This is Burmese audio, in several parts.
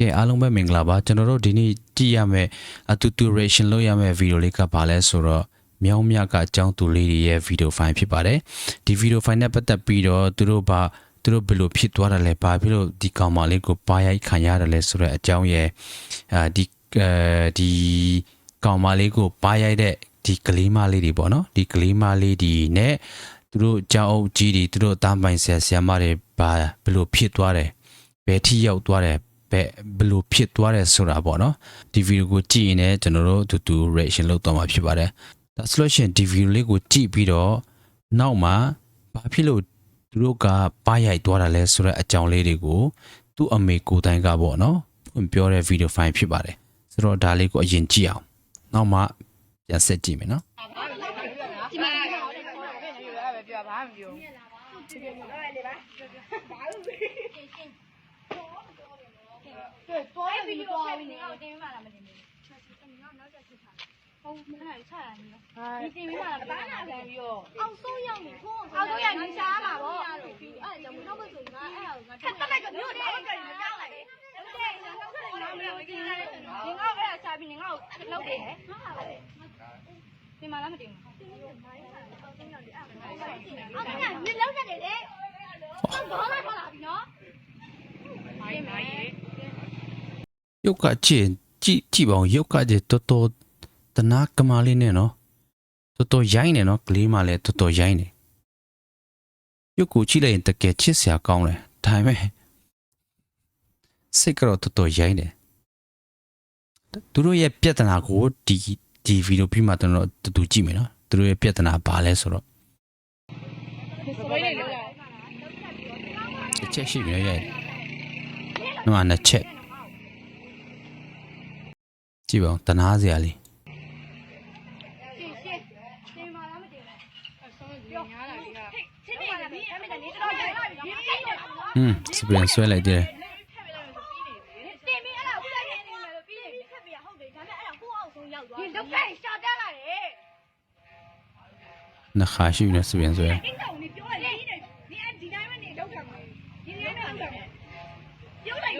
ကဲအားလုံးပဲမင်္ဂလာပါကျွန်တော်တို့ဒီနေ့ကြည့်ရမယ့်အတူတူ ration လုပ်ရမယ့်ဗီဒီယိုလေးကပါလဲဆိုတော့မြောင်းမြကအကြောင်းသူလေးတွေရဲ့ဗီဒီယိုဖိုင်ဖြစ်ပါတယ်ဒီဗီဒီယိုဖိုင်နဲ့ပတ်သက်ပြီးတော့သူတို့ဘာသူတို့ဘယ်လိုဖြစ်သွားတယ်လဲဘာဖြစ်လို့ဒီကောင်မလေးကိုပါရိုက်ခံရတယ်လဲဆိုတော့အကြောင်းရဲ့အဲဒီအဲဒီကောင်မလေးကိုပါရိုက်တဲ့ဒီကလေးမလေးတွေပေါ့နော်ဒီကလေးမလေးဒီနဲ့သူတို့အကြောင်းအုပ်ကြီးတွေသူတို့အတန်းပိုင်ဆရာဆရာမတွေဘာဘယ်လိုဖြစ်သွားတယ်ဘယ်ထိရောက်သွားတယ် ဘယ်ဘယ်လိုဖြစ်သွားတယ်ဆိုတာပေါ့နော်ဒီဗီဒီယိုကိုကြည့်ရင်လည်းကျွန်တော်တို့အတူတူ reaction လုပ်တော့မှာဖြစ်ပါတယ်ဒါဆိုလို့ရှိရင်ဒီဗီဒီယိုလေးကိုကြည့်ပြီးတော့နောက်မှာဘာဖြစ်လို့သူတို့ကပါရိုက်သွားတာလဲဆိုတဲ့အကြောင်းလေးတွေကိုသူ့အမေကိုယ်တိုင်ကပေါ့နော်ဖွင့်ပြောတဲ့ဗီဒီယိုဖိုင်ဖြစ်ပါတယ်ဆိုတော့ဒါလေးကိုအရင်ကြည့်အောင်နောက်မှပြန်ဆက်ကြည့်မယ်နော်ဒီမှာပဲပြောဘာမှမပြော 对，多一笔多一笔，我订完了没订？ဟုတ်မနာချတာနေ။ဒီတင်ပြီးမှလားဘာနာလဲပြီးတော့အောင်ဆုံးရောက်နေထိုးအောင်ဆုံးရောက်နေရှားမှာပေါ့။အဲ့ဒါကြောင့်မနောက်မဆိုငါအဲ့ဒါကိုငါတက်တက်ကတော့မြို့တယ်ဘာလို့ကြတယ်ကြောက်လိုက်လေ။ဟုတ်တယ်ငါငါမလို့တင်တယ်။ဒီငါ့အဲ့ဒါရှားပြီးငါ့ကိုလောက်တယ်။ဟုတ်ပါလေ။တင်မလားမတင်ဘူး။အောင်ဆုံးရောက်တယ်အဲ့ဒါ။အောင်ဆုံးရောက်နေလောက်တယ်လေ။ဟုတ်ပါလားဟုတ်လားပြီနော်။မိုင်းမိုင်း ရုပ်ကကြည့်ကြည့်ကြည့်ပါဦးရုပ်ကကြည့်တော်တော်တနာကမာလေးနဲ့နော်တော်တော်ရိုင်းနေနော်ကလေးမလည်းတော်တော်ရိုင်းနေရုပ်ကိုကြည့်လိုက်ရင်တကယ်ချစ်စရာကောင်းတယ်ဒါပေမဲ့စိတ်ကတော့တော်တော်ရိုင်းတယ်သူတို့ရဲ့ပြဿနာကိုဒီဒီဗီဒီယိုပြီးမှကျွန်တော်တူတူကြည့်မယ်နော်သူတို့ရဲ့ပြဿနာဘာလဲဆိုတော့ဘယ်လိုလဲတစ်ချက်ရှိပြီနော်ရိုက်တယ်နော်မှာနှစ်ချက် ကြည့်ပါဦးတနာစရာလေးရှင်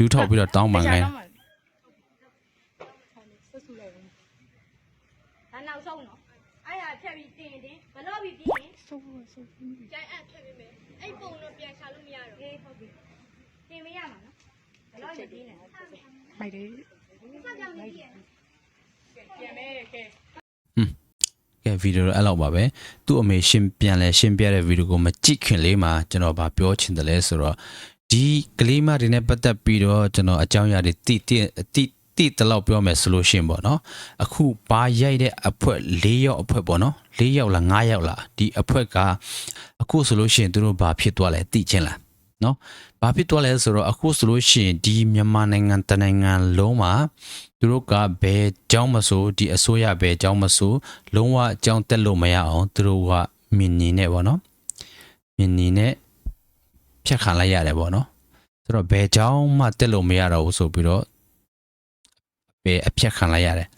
လူထောက်ပြီးတော့တောင်းပန်ခိုင်းတာဒါနောက်ဆုံးနော်အဲ့ဒါဖြတ်ပြီးတင်တင်ဘလို့ပြီးပြီးရင်ဆုံးဆုံးကျန်အဲ့ဖြတ်ပြီးမယ်အဲ့ပုံတော့ပြန်ရှာလို့မရတော့အေးဟုတ်ပြီတင်မရမှာနော်ဘလို့ပြီးပြီးနေမိုက်တယ်ဆက်ကြောင်နေပြီပြန်မဲကဲကဲဗီဒီယိုတော့အဲ့လောက်ပါပဲသူ့အမေရှင်းပြန်လဲရှင်းပြတဲ့ဗီဒီယိုကိုမကြည့်ခင်လေးမှာကျွန်တော်ဗာပြောချင်တယ်လဲဆိုတော့ ဒီကလေးမတွေနဲ့ပတ်သက်ပြီးတော့ကျွန်တော်အကြောင်းအရာတွေတိတိတိတိတလောက်ပြောမယ်ဆိုလို့ရှိရင်ပေါ့နော်အခုပါရိုက်တဲ့အဖွဲ၄ယောက်အဖွဲပေါ့နော်၄ယောက်လား၅ယောက်လားဒီအဖွဲကအခုဆိုလို့ရှိရင်သူတို့ဘာဖြစ်သွားလဲသိချင်းလားနော်ဘာဖြစ်သွားလဲဆိုတော့အခုဆိုလို့ရှိရင်ဒီမြန်မာနိုင်ငံတနိုင်ငံလုံးမှာသူတို့ကဘယ်ကြောင်းမဆိုဒီအစိုးရဘယ်ကြောင်းမဆိုလုံးဝအကြောင်းတက်လို့မရအောင်သူတို့ကမြင်နေနဲ့ပေါ့နော်မြင်နေနဲ့ ဖြတ်ခံလိုက်ရတယ်ပေါ့နော်ဆိုတော့ဘယ်ကြောင်းမှတက်လို့မရတော့ဘူးဆိုပြီးတော့ဘယ်အဖြတ်ခံလိုက်ရတယ်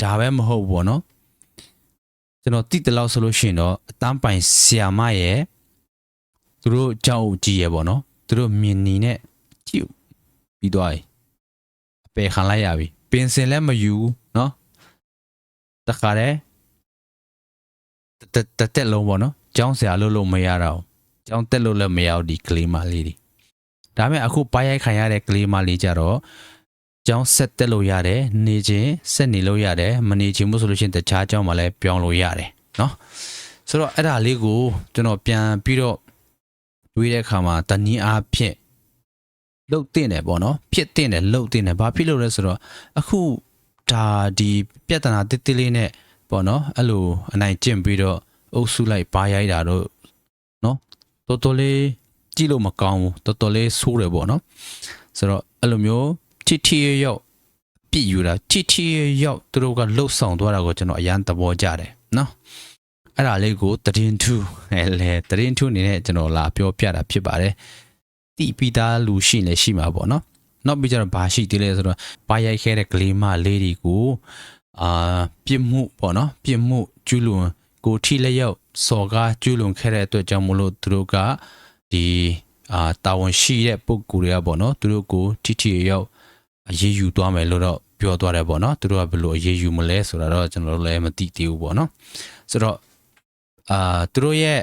ဒါပဲမဟုတ်ဘူးပေါ့နော်ကျွန်တော်တိတလောက်ဆိုလို့ရှိရင်တော့အတန်းပိုင်ဆီယာမရဲ့သူတို့ကြောက်ကြည့်ရပေါ့နော်သူတို့မြင်နေနဲ့ကြည့်ပြီးသွားပြီအပယ်ခံလိုက်ရပြီပင်စင်လည်းမယူဘူးနော်တခါတည်းတက်တက်တက်လုံးပေါ့နော်ကြောင်းဆရာလို့လို့မရတော့ဘူး ကြောင်းတက်လို့လည်းမရဘူးဒီကလေးမလေးတွေဒါပေမဲ့အခုပါရိုက်ခံရတဲ့ကလေးမလေးကြတော့ကျောင်းဆက်တက်လို့ရတယ်နေချင်းဆက်နေလို့ရတယ်မနေချင်ဘူးဆိုလို့ရှိရင်တခြားကျောင်းမှာလည်းပြောင်းလို့ရတယ်เนาะဆိုတော့အဲ့ဒါလေးကိုကျွန်တော်ပြန်ပြီးတော့တွေးတဲ့အခါမှာတနည်းအားဖြင့်လှုပ်တင်တယ်ပေါ့နော်ဖြစ်တင်တယ်လှုပ်တင်တယ်ဘာဖြစ်လို့လဲဆိုတော့အခုဒါဒီပြဿနာတစ်တစ်လေးနဲ့ပေါ့နော်အဲ့လိုအနိုင်ကျင့်ပြီးတော့အုပ်စုလိုက်ပါရိုက်တာတော့နော် တော်တော်လေးကြည့်လို့မကောင်းဘူးတော်တော်လေးဆိုးတယ်ပေါ့နော်ဆိုတော့အဲ့လိုမျိုးတီတီရောက်ပြည့်ယူတာတီတီရောက်သူတို့ကလှုပ်ဆောင်သွားတာကိုကျွန်တော်အရန်သဘောကျတယ်နော်အဲ့ဒါလေးကိုတရင်2အဲလေတရင်2အနေနဲ့ကျွန်တော်လာပြောပြတာဖြစ်ပါတယ်တိပီတာလူရှိနေရှိမှာပေါ့နော်နောက်ပြီးကြတော့ဘာရှိသေးလဲဆိုတော့ဘာရိုက်ခဲတဲ့ကလေးမလေးတွေကိုအာပြစ်မှုပေါ့နော်ပြစ်မှုကျူးလွန်ကိုထိလက်ရောက် စော်ကားကျူးလွန်ခဲ့တဲ့အတွက်ကြောင့်မလို့သူတို့ကဒီအာတာဝန်ရှိတဲ့ပုဂ္ဂိုလ်တွေကပေါ့နော်သူတို့ကိုထိထိရောက်အေးယူသွားမယ်လို့တော့ပြောသွားတယ်ပေါ့နော်သူတို့ကဘယ်လိုအေးယူမလဲဆိုတာတော့ကျွန်တော်တို့လည်းမသိသေးဘူးပေါ့နော်ဆိုတော့အာသူတို့ရဲ့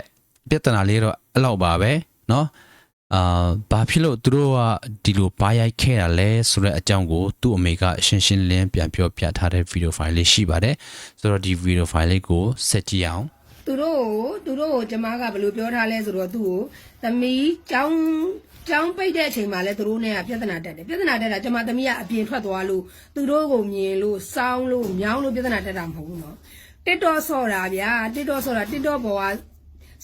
ပြဿနာလေးတော့အဲ့လောက်ပါပဲနော်အာဘာဖြစ်လို့သူတို့ကဒီလိုဘာရိုက်ခဲ့တာလဲဆိုတဲ့အကြောင်းကိုသူ့အမေကအရှင်းရှင်းလင်းပြန်ပြောပြထားတဲ့ဗီဒီယိုဖိုင်လေးရှိပါတယ်ဆိုတော့ဒီဗီဒီယိုဖိုင်လေးကိုဆက်ကြည့်အောင် သူတို့ကိုသူတို့ကိုကျမကဘယ်လိုပြောထားလဲဆိုတော့သူ့ကိုသမီးចောင်းចောင်းပိတ်တဲ့အချိန်မှာလဲသူတို့နဲ့ကပြဿနာတက်တယ်ပြဿနာတက်တာကျမသမီးကအပြင်ထွက်သွားလို့သူတို့ကိုမြင်လို့စောင်းလို့မြောင်းလို့ပြဿနာတက်တာမဟုတ်ဘူးနော်တစ်တော်ဆော့တာဗျာတစ်တော်ဆော့တာတစ်တော်ပေါ်က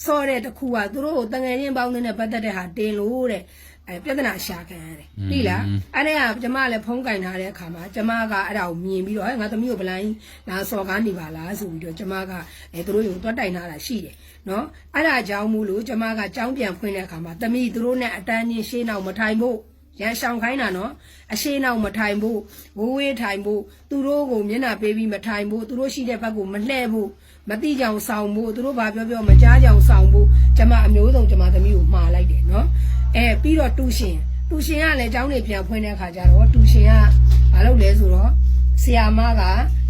ဆော့တဲ့တစ်ခုကသူတို့ကိုတငယ်ချင်းပေါင်းနေတဲ့ပတ်သက်တဲ့ဟာတင်လို့တဲ့ အဲပြဿနာရှာခံရတယ်သိလားအဲ့ဒါကကျမလည်းဖုံးကင်ထားတဲ့အခါမှာကျမကအဲ့ဒါကိုမြင်ပြီးတော့ဟဲ့ငါသမီးကိုဗလိုင်းလာစော်ကားနေပါလားဆိုပြီးတော့ကျမကအဲသူတို့ကိုတွတ်တိုင်ထားတာရှိတယ်နော်အဲ့ဒါကြောင့်မို့လို့ကျမကကြောင်းပြန်ဖွင့်တဲ့အခါမှာသမီးသူတို့နဲ့အတန်းချင်းရှေးနောက်မထိုင်ဖို့ရန်ရှောင်ခိုင်းတာနော်အရှိနောက်မထိုင်ဖို့ဝိုးဝေးထိုင်ဖို့သူတို့ကိုမျက်နှာပေးပြီးမထိုင်ဖို့သူတို့ရှိတဲ့ဘက်ကိုမလှဲ့ဖို့ မတိကြအောင်ဆောင်ဖို့သူတို့ဘာပြောပြောမကြားကြအောင်ဆောင်ဖို့ကျမအမျိုးစုံကျမသမီးကိုမှားလိုက်တယ်နော်အဲပြီးတော့တူရှင်တူရှင်ကလည်းကျောင်းနေပြန်ဖွင့်တဲ့အခါကျတော့တူရှင်ကဘာလုပ်လဲဆိုတော့ဆီယာမက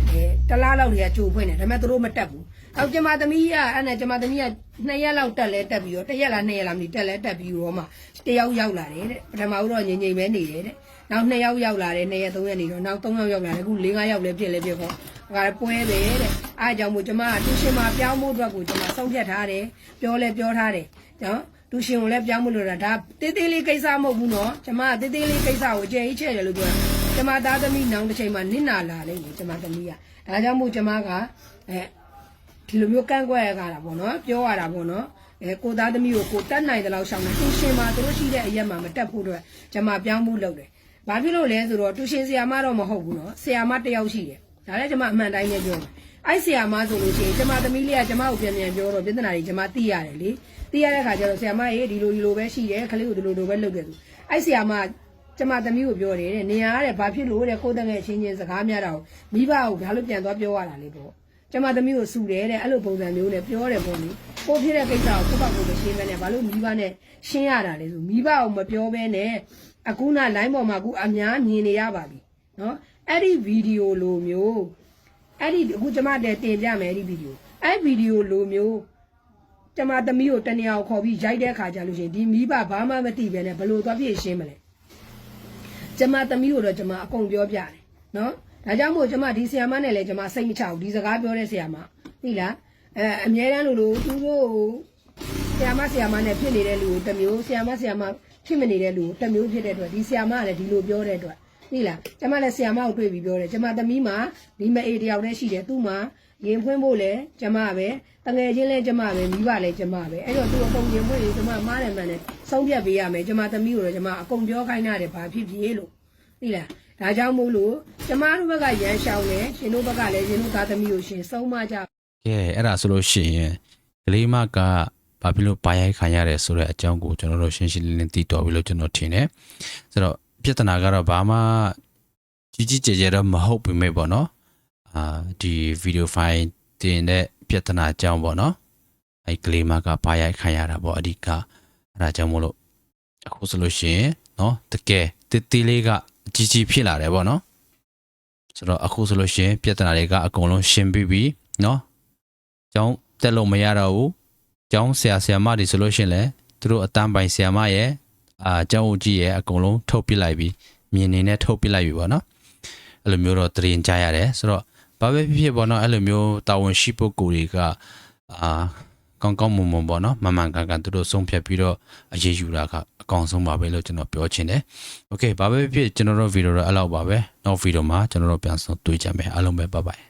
အဲတလားလောက်တွေကကြိုဖွင့်တယ်ဒါပေမဲ့သူတို့မတက်ဘူးအောက်ကျမသမီးကအဲ့နဲ့ကျမသမီးကနှစ်ရက်လောက်တက်လဲတက်ပြီးတော့တစ်ရက်လားနှစ်ရက်လားမသိတက်လဲတက်ပြီးတော့မှတယောက်ရောက်လာတယ်တဲ့ပထမဦးတော့ငြိမ်ငြိမ်ပဲနေတယ်တဲ့ နောက်နှစ်ယောက်ရောက်လာတယ်နှစ်ရက်သုံးရက်နေတော့နောက်သုံးယောက်ရောက်လာတယ်အခု၄၅ယောက်လည်းပြည့်လဲပြည့်ပေါ့ဒါကပွဲပဲတဲ့အားကြောင့်မို့ကျမကတူရှင်မှာပြောင်းဖို့အတွက်ကိုကျမဆုံးဖြတ်ထားတယ်ပြောလဲပြောထားတယ်နော်တူရှင်ကိုလည်းပြောင်းမလို့တာဒါတေးသေးလေးကိစ္စမဟုတ်ဘူးနော်ကျမကတေးသေးလေးကိစ္စကိုကြဲကြီးချဲ့တယ်လို့ပြောတာကျမသားသမီးနောင်တစ်ချိန်မှာနစ်နာလာလိမ့်မယ်ကျမသမီးကဒါကြောင့်မို့ကျမကအဲဒီလိုမျိုးကန့်ကွက်ရတာပေါ့နော်ပြောရတာပေါ့နော်အဲကိုသားသမီးကိုကိုတက်နိုင်တဲ့လောက်ရှောင်းတယ်တူရှင်မှာသူတို့ရှိတဲ့အရက်မှာမတက်ဖို့အတွက်ကျွန်မပြောင်းဖို့လုပ်တယ် ဘာဖြစ်လို့လဲဆိုတော့တူရှင်ဆရာမတော့မဟုတ်ဘူးနော်ဆရာမတစ်ယောက်ရှိတယ်ဒါလည်းကျွန်မအမှန်တိုင်းပဲပြောတယ်အဲ့ဆရာမဆိုလို့ရှိရင်ကျွန်မသမီးလေးကကျွန်မကိုပြန်ပြန်ပြောတော့ပြဿနာတွေကျွန်မသိရတယ်လေသိရတဲ့ခါကျတော့ဆရာမရေးဒီလိုဒီလိုပဲရှိတယ်ခလေးကိုဒီလိုလိုပဲလုပ်တယ်သူအဲ့ဆရာမကျမသမီးကိုပြောတယ်တဲ့နေရတဲ့ဘာဖြစ်လို့တဲ့ကိုတငယ်ချင်းချင်းစကားများတာကိုမိဘကိုဘာလို့ပြန်သွားပြောရတာလဲပေါ့ကျမသမီးကိုစူတယ်တဲ့အဲ့လိုပုံစံမျိုးနဲ့ပြောတယ်ပေါ့လေကိုဖြစ်တဲ့ကိစ္စကိုကိုယ့်ဘက်ကိုမရှင်းဘဲနဲ့ဘာလို့မိဘနဲ့ရှင်းရတာလဲဆိုမိဘကိုမပြောဘဲနဲ့ အခုနလိုင်းပေါ်မှာအခုအများမြင်နေရပါပြီနော်အဲ့ဒီဗီဒီယိုလိုမျိုးအဲ့ဒီအခုကျမတည်းတင်ပြမယ်အဲ့ဒီဗီဒီယိုအဲ့ဗီဒီယိုလိုမျိုးကျမသမီးကိုတနေရာကိုခေါ်ပြီးရိုက်တဲ့ခါကျလို့ရှိရင်ဒီမိဘဘာမှမသိပဲနဲ့ဘလို့သွားပြည့်ရှင်းမလဲကျမသမီးကိုတော့ကျမအကုန်ပြောပြတယ်နော်ဒါကြောင့်မို့ကျမဒီဆီယာမနဲ့လည်းကျမစိတ်မချဘူးဒီစကားပြောတဲ့ဆီယာမသိလားအဲအမြဲတမ်းလို့လို့သူတို့ဆီယာမဆီယာမနဲ့ဖြစ်နေတဲ့လူကိုတစ်မျိုးဆီယာမဆီယာမ ဖြစ်မနေတဲ့လူကိုတစ်မျိုးဖြစ်တဲ့အတွက်ဒီဆီယာမကလည်းဒီလိုပြောတဲ့အတွက်သိလားကျမလည်းဆီယာမကိုတွေ့ပြီးပြောတယ်ကျမသမီးမှာဒီမအေးတယောက်တည်းရှိတယ်သူ့မှာရင်ဖွင့်ဖို့လည်းကျမပဲတငယ်ချင်းလည်းကျမပဲမိဘလည်းကျမပဲအဲ့တော့သူအကုန်ရင်ဖွင့်ရင်ကျမမားတယ်မှန်တယ်ဆုံးဖြတ်ပေးရမယ်ကျမသမီးကိုတော့ကျမအကုန်ပြောခိုင်းရတယ်ဘာဖြစ်ဖြစ်လို့သိလားဒါကြောင့်မို့လို့ကျမတို့ဘက်ကရန်ရှောင်းတယ်ရှင်တို့ဘက်ကလည်းရှင်တို့သားသမီးကိုရှင်ဆုံးမကြကဲအဲ့ဒါဆိုလို့ရှိရင်ကလေးမက ဘာဖြစ်လို့ပါရိုက်ခံရတယ်ဆိုတဲ့အကြောင်းကိုကျွန်တော်တို့ရှင်းရှင်းလင်းလင်းသိတော်ပြီလို့ကျွန်တော်ထင်တယ်ဆိုတော့ပြဿနာကတော့ဘာမှကြီးကြီးကျယ်ကျယ်တော့မဟုတ်ပေမဲ့ပေါ့နော်အာဒီဗီဒီယိုဖိုင်တင်တဲ့ပြဿနာအကြောင်းပေါ့နော်အဲ့ကလေးမကပါရိုက်ခံရတာပေါ့အဓိကအဲ့ဒါကြောင့်မို့လို့အခုဆိုလို့ရှိရင်နော်တကယ်တည်တည်လေးကအကြီးကြီးဖြစ်လာတယ်ပေါ့နော်ဆိုတော့အခုဆိုလို့ရှိရင်ပြဿနာတွေကအကုန်လုံးရှင်းပြီးပြီနော်ကျောင်းတက်လို့မရတော့ဘူး ကျောင်းဆရာဆရာမတွေဆိုလို့ရှိရင်လည်းသူတို့အတန်းပိုင်ဆရာမရဲ့အာကျောင်းဦးကြီးရဲ့အကုန်လုံးထုတ်ပစ်လိုက်ပြီးမြင်နေနဲ့ထုတ်ပစ်လိုက်ပြီပေါ့နော်အဲ့လိုမျိုးတော့တရင်ကြရတယ်ဆိုတော့ဘာပဲဖြစ်ဖြစ်ပေါ့နော်အဲ့လိုမျိုးတာဝန်ရှိပုဂ္ဂိုလ်တွေကအာကောင်းကောင်းမွန်မွန်ပေါ့နော်မမှန်ကန်ကန်သူတို့ဆုံးဖြတ်ပြီးတော့အရေးယူတာကအကောင်ဆုံးပါပဲလို့ကျွန်တော်ပြောချင်တယ်။ Okay ဘာပဲဖြစ်ကျွန်တော်တို့ဗီဒီယိုတော့အဲ့လောက်ပါပဲ။ Next ဗီဒီယိုမှာကျွန်တော်တို့ပြန်ဆုံတွေ့ကြမယ်အားလုံးပဲ bye bye